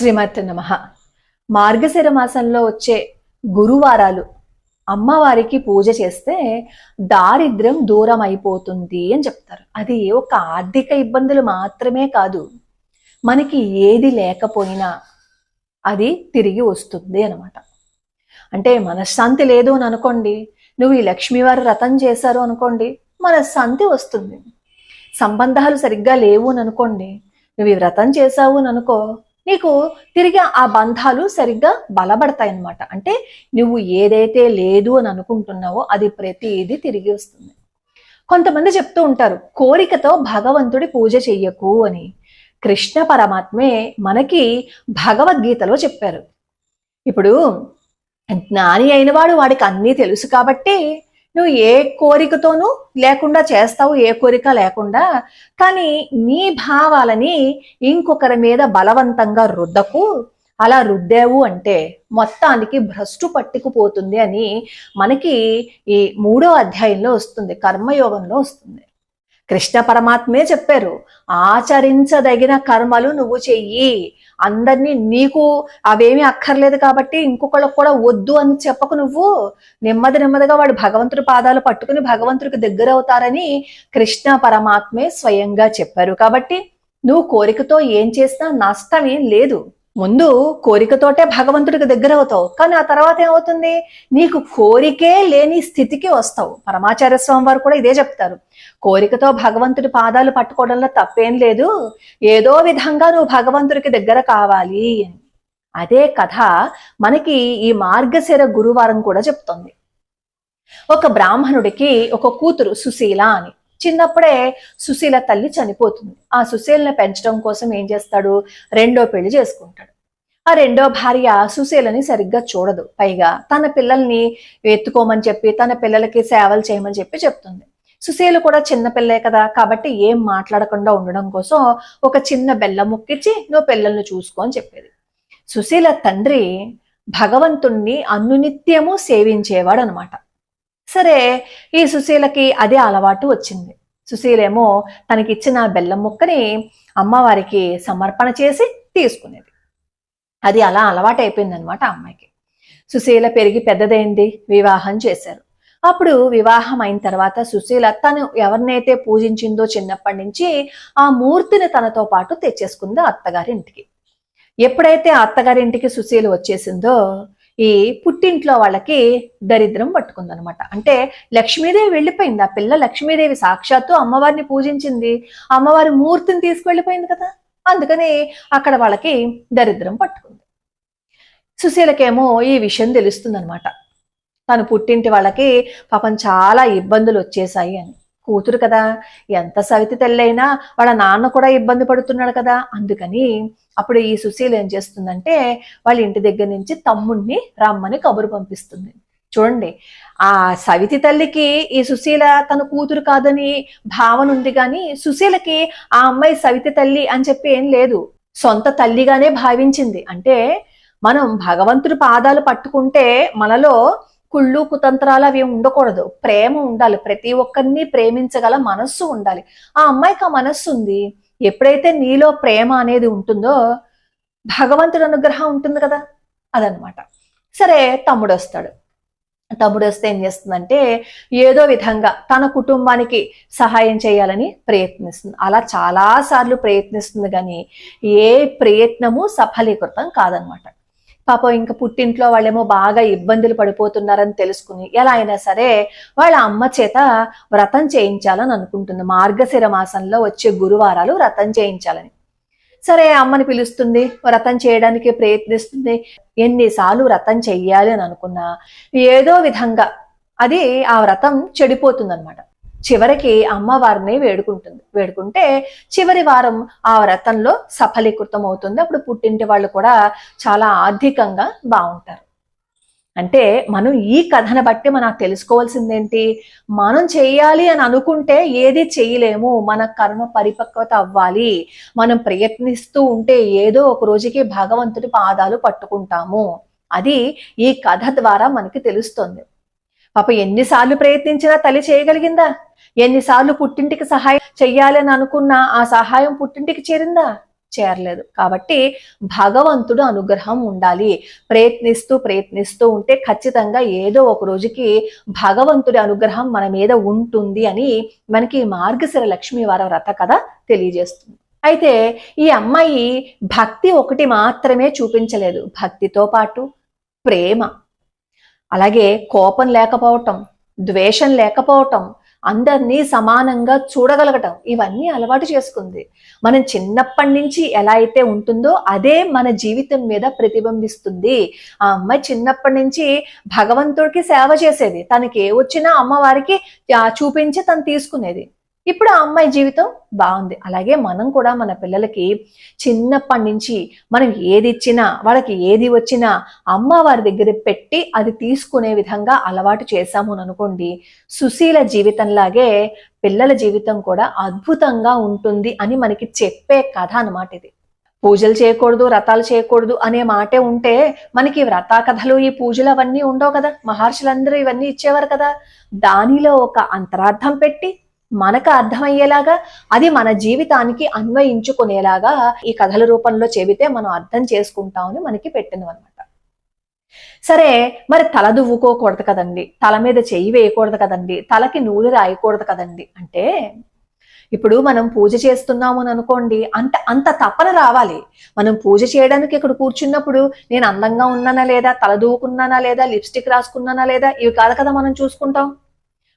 శ్రీమత్ నమ. మార్గశిర మాసంలో వచ్చే గురువారాలు అమ్మవారికి పూజ చేస్తే దారిద్ర్యం దూరం అయిపోతుంది అని చెప్తారు. అది ఒక ఆర్థిక ఇబ్బందులు మాత్రమే కాదు. మనకి ఏది లేకపోయినా అది తిరిగి వస్తుంది అనమాట అంటే మనశ్శాంతి లేదు అని అనుకోండి నువ్వు ఈ లక్ష్మీవారి రథం చేశారు అనుకోండి మనశ్శాంతి వస్తుంది. సంబంధాలు సరిగ్గా లేవు అని అనుకోండి నువ్వు ఈ వ్రతం చేశావు అని అనుకో నీకు తిరిగి ఆ బంధాలు సరిగ్గా బలపడతాయి అన్నమాట అంటే నువ్వు ఏదైతే లేదు అని అనుకుంటున్నావో అది ప్రతిదీ తిరిగి వస్తుంది. కొంతమంది చెప్తూ ఉంటారు కోరికతో భగవంతుడి పూజ చెయ్యకు అని. కృష్ణ పరమాత్మే మనకి భగవద్గీతలో చెప్పారు. ఇప్పుడు జ్ఞాని అయినవాడు వాడికి అన్నీ తెలుసు కాబట్టి నువ్వు ఏ కోరికతోనూ లేకుండా చేస్తావు ఏ కోరిక లేకుండా కానీ నీ భావాలని ఇంకొకరి మీద బలవంతంగా రుద్దకు అలా రుద్దావు అంటే మొత్తానికి భ్రష్టు పట్టుకుపోతుంది అని మనకి ఈ మూడో అధ్యాయంలో వస్తుంది కర్మయోగంలో వస్తుంది. కృష్ణ పరమాత్మే చెప్పారు ఆచరించదగిన కర్మలు నువ్వు చెయ్యి. అందరినీ నీకు అవేమీ అక్కర్లేదు కాబట్టి ఇంకొకళ్ళకు కూడా వద్దు అని చెప్పకు నువ్వు. నెమ్మది నెమ్మదిగా వాడు భగవంతుడి పాదాలు పట్టుకుని భగవంతుడికి దగ్గర అవుతారని కృష్ణ పరమాత్మే స్వయంగా చెప్పారు. కాబట్టి నువ్వు కోరికతో ఏం చేసినా నష్టం ఏం లేదు. ముందు కోరికతోటే భగవంతుడికి దగ్గర అవుతావు. కానీ ఆ తర్వాత ఏమవుతుంది? నీకు కోరికే లేని స్థితికి వస్తావు. పరమాచార్య స్వామి వారు కూడా ఇదే చెప్తారు. కోరికతో భగవంతుడి పాదాలు పట్టుకోవడంలో తప్పేం లేదు. ఏదో విధంగా నువ్వు భగవంతుడికి దగ్గర కావాలి అని. అదే కథ మనకి ఈ మార్గశిర గురువారం కూడా చెప్తుంది. ఒక బ్రాహ్మణుడికి ఒక కూతురు సుశీల అని. చిన్నప్పుడే సుశీల తల్లి చనిపోతుంది. ఆ సుశీలను పెంచడం కోసం ఏం చేస్తాడు? రెండో పెళ్ళి చేసుకుంటాడు. ఆ రెండో భార్య సుశీలని సరిగ్గా చూడదు. పైగా తన పిల్లల్ని ఎత్తుకోమని చెప్పి తన పిల్లలకి సేవలు చేయమని చెప్పి చెప్తుంది. సుశీల కూడా చిన్న పిల్లే కదా కాబట్టి ఏం మాట్లాడకుండా ఉండడం కోసం ఒక చిన్న బెల్లం ముక్కిచ్చి నువ్వు పిల్లల్ని చూసుకో అని చెప్పేది. సుశీల తండ్రి భగవంతుణ్ణి అనునిత్యము సేవించేవాడు అనమాట సరే ఈ సుశీలకి అదే అలవాటు వచ్చింది. సుశీలేమో తనకిచ్చిన బెల్లం ముక్కని అమ్మవారికి సమర్పణ చేసి తీసుకునేది. అది అలా అలవాటైపోయిందనమాట అమ్మాయికి. సుశీల పెరిగి పెద్దదైంది వివాహం చేశారు. అప్పుడు వివాహం అయిన తర్వాత సుశీల తను ఎవరినైతే పూజించిందో చిన్నప్పటి నుంచి ఆ మూర్తిని తనతో పాటు తెచ్చేసుకుందో అత్తగారి ఇంటికి ఎప్పుడైతే అత్తగారింటికి సుశీల వచ్చేసిందో ఈ పుట్టింట్లో వాళ్ళకి దరిద్రం పట్టుకుందనమాట. అంటే లక్ష్మీదేవి వెళ్ళిపోయింది. ఆ పిల్ల లక్ష్మీదేవి సాక్షాత్తు అమ్మవారిని పూజించింది. అమ్మవారి మూర్తిని తీసుకువెళ్ళిపోయింది కదా. అందుకని అక్కడ వాళ్ళకి దరిద్రం పట్టుకుంది. సుశీలకేమో ఈ విషయం తెలుస్తుందనమాట. తను పుట్టింటి వాళ్ళకి పాపం చాలా ఇబ్బందులు వచ్చేసాయి అని. కూతురు కదా ఎంత సవితి తెల్లైనా వాళ్ళ నాన్న కూడా ఇబ్బంది పడుతున్నాడు కదా. అందుకని అప్పుడు ఈ సుశీల ఏం చేస్తుందంటే వాళ్ళ ఇంటి దగ్గర నుంచి తమ్ముడిని రమ్మని కబురు పంపిస్తుంది. చూడండి ఆ సవితి తల్లికి ఈ సుశీల తన కూతురు కాదని భావన ఉంది కానీ సుశీలకి ఆ అమ్మాయి సవితి తల్లి అని చెప్పి ఏం లేదు. సొంత తల్లిగానే భావించింది. అంటే మనం భగవంతుడి పాదాలు పట్టుకుంటే మనలో కుళ్ళు కుతంత్రాలు అవి ఉండకూడదు. ప్రేమ ఉండాలి. ప్రతి ఒక్కరిని ప్రేమించగల మనస్సు ఉండాలి. ఆ అమ్మాయికి ఆ మనస్సు ఉంది. ఎప్పుడైతే నీలో ప్రేమ అనేది ఉంటుందో భగవంతుడి అనుగ్రహం ఉంటుంది కదా? అదనమాట సరే తమ్ముడు వస్తాడు తమ్ముడు వస్తే ఏం చేస్తుందంటే ఏదో విధంగా తన కుటుంబానికి సహాయం చేయాలని ప్రయత్నిస్తుంది. అలా చాలా సార్లు ప్రయత్నిస్తుంది కానీ ఏ ప్రయత్నము సఫలీకృతం కాదనమాట పాపం ఇంకా పుట్టింట్లో వాళ్ళేమో బాగా ఇబ్బందులు పడిపోతున్నారని తెలుసుకుని ఎలా అయినా సరే వాళ్ళ అమ్మ చేత వ్రతం చేయించాలని అనుకుంటుంది. మార్గశిర మాసంలో వచ్చే గురువారాలు వ్రతం చేయించాలని. సరే అమ్మని పిలుస్తుంది వ్రతం చేయడానికి ప్రయత్నిస్తుంది. ఎన్నిసార్లు వ్రతం చెయ్యాలి అని అనుకున్నా ఏదో విధంగా అది ఆ వ్రతం చెడిపోతుంది అనమాట చివరికి అమ్మవారిని వేడుకుంటుంది. వేడుకుంటే చివరి వారం ఆ వ్రతంలో సఫలీకృతం అవుతుంది అప్పుడు పుట్టింటి వాళ్ళు కూడా చాలా ఆర్థికంగా బాగుంటారు. అంటే మనం ఈ కథను బట్టి మనం తెలుసుకోవాల్సిందేంటి? మనం చేయాలి అని అనుకుంటే ఏది చేయలేము. మన కర్మ పరిపక్వత అవ్వాలి. మనం ప్రయత్నిస్తూ ఉంటే ఏదో ఒక రోజుకి భగవంతుడి పాదాలు పట్టుకుంటాము. అది ఈ కథ ద్వారా మనకి తెలుస్తుంది. పాప ఎన్నిసార్లు ప్రయత్నించినా తల్లి చేయగలిగిందా? ఎన్నిసార్లు పుట్టింటికి సహాయం చెయ్యాలని అనుకున్నా ఆ సహాయం పుట్టింటికి చేరిందా? చేరలేదు. కాబట్టి భగవంతుడు అనుగ్రహం ఉండాలి. ప్రయత్నిస్తూ ప్రయత్నిస్తూ ఉంటే ఖచ్చితంగా ఏదో ఒక రోజుకి భగవంతుడి అనుగ్రహం మన మీద ఉంటుంది అని మనకి మార్గశిర లక్ష్మీ వార వ్రత కథ తెలియజేస్తుంది. అయితే ఈ అమ్మాయి భక్తి ఒకటి మాత్రమే చూపించలేదు. భక్తితో పాటు ప్రేమ. అలాగే కోపం లేకపోవటం ద్వేషం లేకపోవటం అందరినీ సమానంగా చూడగలగటం ఇవన్నీ అలవాటు చేసుకుంది. మనం చిన్నప్పటి నుంచి ఎలా అయితే ఉంటుందో అదే మన జీవితం మీద ప్రతిబింబిస్తుంది. ఆ అమ్మాయి చిన్నప్పటి నుంచి భగవంతుడికి సేవ చేసేది. తనకి ఏ వచ్చినా అమ్మవారికి చూపించి తను తీసుకునేది. ఇప్పుడు ఆ అమ్మాయి జీవితం బాగుంది. అలాగే మనం కూడా మన పిల్లలకి చిన్నప్పటి నుంచి మనం ఏది ఇచ్చినా వాళ్ళకి ఏది వచ్చినా అమ్మవారి దగ్గర పెట్టి అది తీసుకునే విధంగా అలవాటు చేశాము అని అనుకోండి సుశీల జీవితంలాగే పిల్లల జీవితం కూడా అద్భుతంగా ఉంటుంది అని మనకి చెప్పే కథ అన్నమాట ఇది. పూజలు చేయకూడదు వ్రతాలు చేయకూడదు అనే మాటే ఉంటే మనకి వ్రతా కథలు ఈ పూజలు అవన్నీ ఉండవు కదా. మహర్షులందరూ ఇవన్నీ ఇచ్చేవారు కదా. దానిలో ఒక అంతరార్థం పెట్టి మనకు అర్థమయ్యేలాగా అది మన జీవితానికి అన్వయించుకునేలాగా ఈ కథల రూపంలో చెబితే మనం అర్థం చేసుకుంటామని మనకి పెట్టింది అనమాట సరే మరి తల దువ్వుకోకూడదు కదండి. తల మీద చెయ్యి వేయకూడదు కదండి. తలకి నూనె రాయకూడదు కదండి. అంటే ఇప్పుడు మనం పూజ చేస్తున్నాము అని అనుకోండి అంత అంత తపన రావాలి. మనం పూజ చేయడానికి ఇక్కడ కూర్చున్నప్పుడు నేను అందంగా ఉన్నానా లేదా తల దూకున్నానా లేదా లిప్స్టిక్ రాసుకున్నానా లేదా ఇవి కాదు కదా మనం చూసుకుంటాం.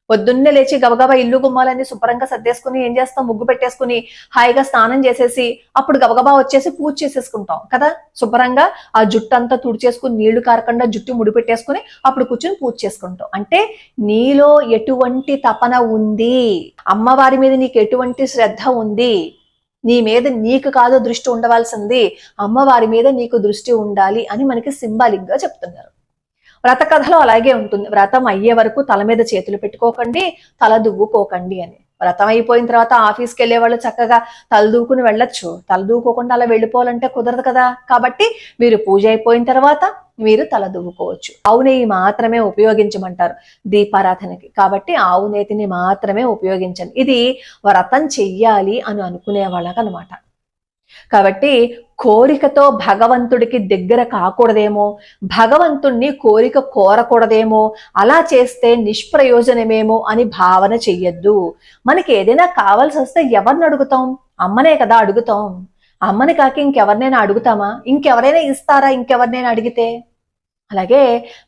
పొద్దున్నే లేచి గబగబా ఇల్లు గుమ్మాలన్నీ శుభ్రంగా సర్దేసుకుని ఏం చేస్తాం? ముగ్గు పెట్టేసుకుని హాయిగా స్నానం చేసేసి అప్పుడు గబగబా వచ్చేసి పూజ చేసేసుకుంటాం కదా? శుభ్రంగా ఆ జుట్టు అంతా తుడిచేసుకుని నీళ్ళు కారకుండా జుట్టు ముడి పెట్టేసుకుని అప్పుడు కూర్చుని పూజ చేసుకుంటాం. అంటే నీలో ఎటువంటి తపన ఉంది? అమ్మవారి మీద నీకు ఎటువంటి శ్రద్ధ ఉంది? నీ మీద నీకు కాదు దృష్టి ఉండవలసింది. అమ్మవారి మీద నీకు దృష్టి ఉండాలి అని మనకి సింబాలిక్గా చెప్తున్నారు. వ్రత కథలో అలాగే ఉంటుంది. వ్రతం అయ్యే వరకు తల మీద చేతులు పెట్టుకోకండి తల దువ్వుకోకండి అని. వ్రతం అయిపోయిన తర్వాత ఆఫీస్కి వెళ్ళే వాళ్ళు చక్కగా తల దూకుని వెళ్ళొచ్చు. తల దూకోకుండా అలా వెళ్ళిపోవాలంటే కుదరదు కదా. కాబట్టి మీరు పూజ అయిపోయిన తర్వాత మీరు తల దువ్వుకోవచ్చు. ఆవు నెయ్యి మాత్రమే ఉపయోగించమంటారు దీపారాధనకి. కాబట్టి ఆవు నేతిని మాత్రమే ఉపయోగించండి. ఇది వ్రతం చెయ్యాలి అని అనుకునే వాళ్ళకనమాట. కాబట్టి కోరికతో భగవంతుడికి దగ్గర కాకూడదేమో భగవంతుణ్ణి కోరిక కోరకూడదేమో అలా చేస్తే నిష్ప్రయోజనమేమో అని భావన చెయ్యొద్దు. మనకి ఏదైనా కావాల్సి వస్తే ఎవరిని అడుగుతాం? అమ్మనే కదా అడుగుతాం. అమ్మని కాక ఇంకెవరినైనా అడుగుతామా? ఇంకెవరైనా ఇస్తారా? ఇంకెవరినైనా అడిగితే? అలాగే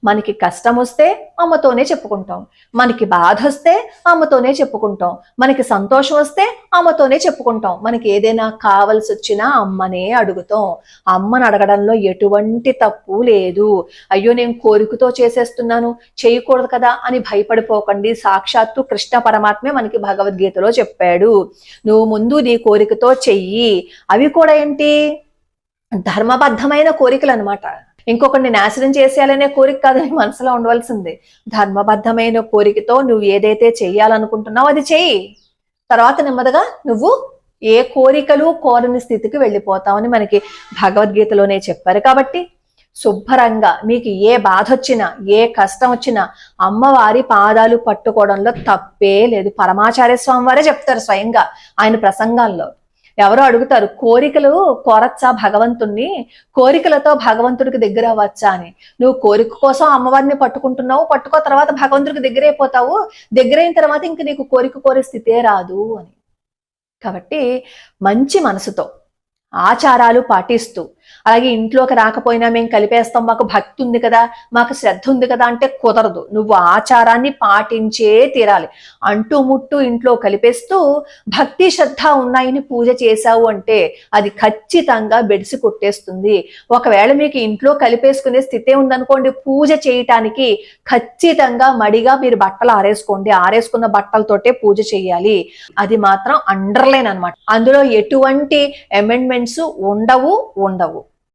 మనకి కష్టం వస్తే అమ్మతోనే చెప్పుకుంటాం. మనకి బాధ వస్తే అమ్మతోనే చెప్పుకుంటాం. మనకి సంతోషం వస్తే అమ్మతోనే చెప్పుకుంటాం. మనకి ఏదైనా కావలసి వచ్చినా అమ్మనే అడుగుతాం. అమ్మని అడగడంలో ఎటువంటి తప్పు లేదు. అయ్యో నేను కోరికతో చేసేస్తున్నాను చేయకూడదు కదా అని భయపడిపోకండి. సాక్షాత్తు కృష్ణ పరమాత్మే మనకి భగవద్గీతలో చెప్పాడు. నువ్వు ముందు నీ కోరికతో చెయ్యి. అవి కూడా ఏంటి? ధర్మబద్ధమైన కోరికలు అనమాట ఇంకొకరిని నాశనం చేసేయాలనే కోరిక కాదు నీ మనసులో ఉండవలసింది. ధర్మబద్ధమైన కోరికతో నువ్వు ఏదైతే చెయ్యాలనుకుంటున్నావో అది చెయ్యి. తర్వాత నెమ్మదిగా నువ్వు ఏ కోరికలు కోరని స్థితికి వెళ్ళిపోతావని మనకి భగవద్గీతలోనే చెప్పారు. కాబట్టి శుభ్రంగా మీకు ఏ బాధ వచ్చినా ఏ కష్టం వచ్చినా అమ్మవారి పాదాలు పట్టుకోవడంలో తప్పే లేదు. పరమాచార్య స్వామి వారే చెప్తారు స్వయంగా ఆయన ప్రసంగాల్లో. ఎవరో అడుగుతారు కోరికలు కోరచ్చా భగవంతుణ్ణి? కోరికలతో భగవంతుడికి దగ్గర అవ్వచ్చా? అని. నువ్వు కోరిక కోసం అమ్మవారిని పట్టుకుంటున్నావు పట్టుకో తర్వాత భగవంతుడికి దగ్గరైపోతావు దగ్గరైన తర్వాత ఇంక నీకు కోరిక కోరే స్థితే రాదు. అని. కాబట్టి మంచి మనసుతో ఆచారాలు పాటిస్తూ అలాగే ఇంట్లోకి రాకపోయినా మేము కలిపేస్తాం మాకు భక్తి ఉంది కదా మాకు శ్రద్ధ ఉంది కదా అంటే కుదరదు. నువ్వు ఆచారాన్ని పాటించే తీరాలి. అంటూ ముట్టు ఇంట్లో కలిపేస్తూ భక్తి శ్రద్ధ ఉన్నాయని పూజ చేశావు అంటే అది ఖచ్చితంగా బెడిసి కొట్టేస్తుంది. ఒకవేళ మీకు ఇంట్లో కలిపేసుకునే స్థితే ఉందనుకోండి పూజ చేయటానికి ఖచ్చితంగా మడిగా మీరు బట్టలు ఆరేసుకోండి. ఆరేసుకున్న బట్టలతోటే పూజ చేయాలి. అది మాత్రం అండర్లైన్ అన్నమాట. అందులో ఎటువంటి అమెండ్మెంట్స్ ఉండవు ఉండవు.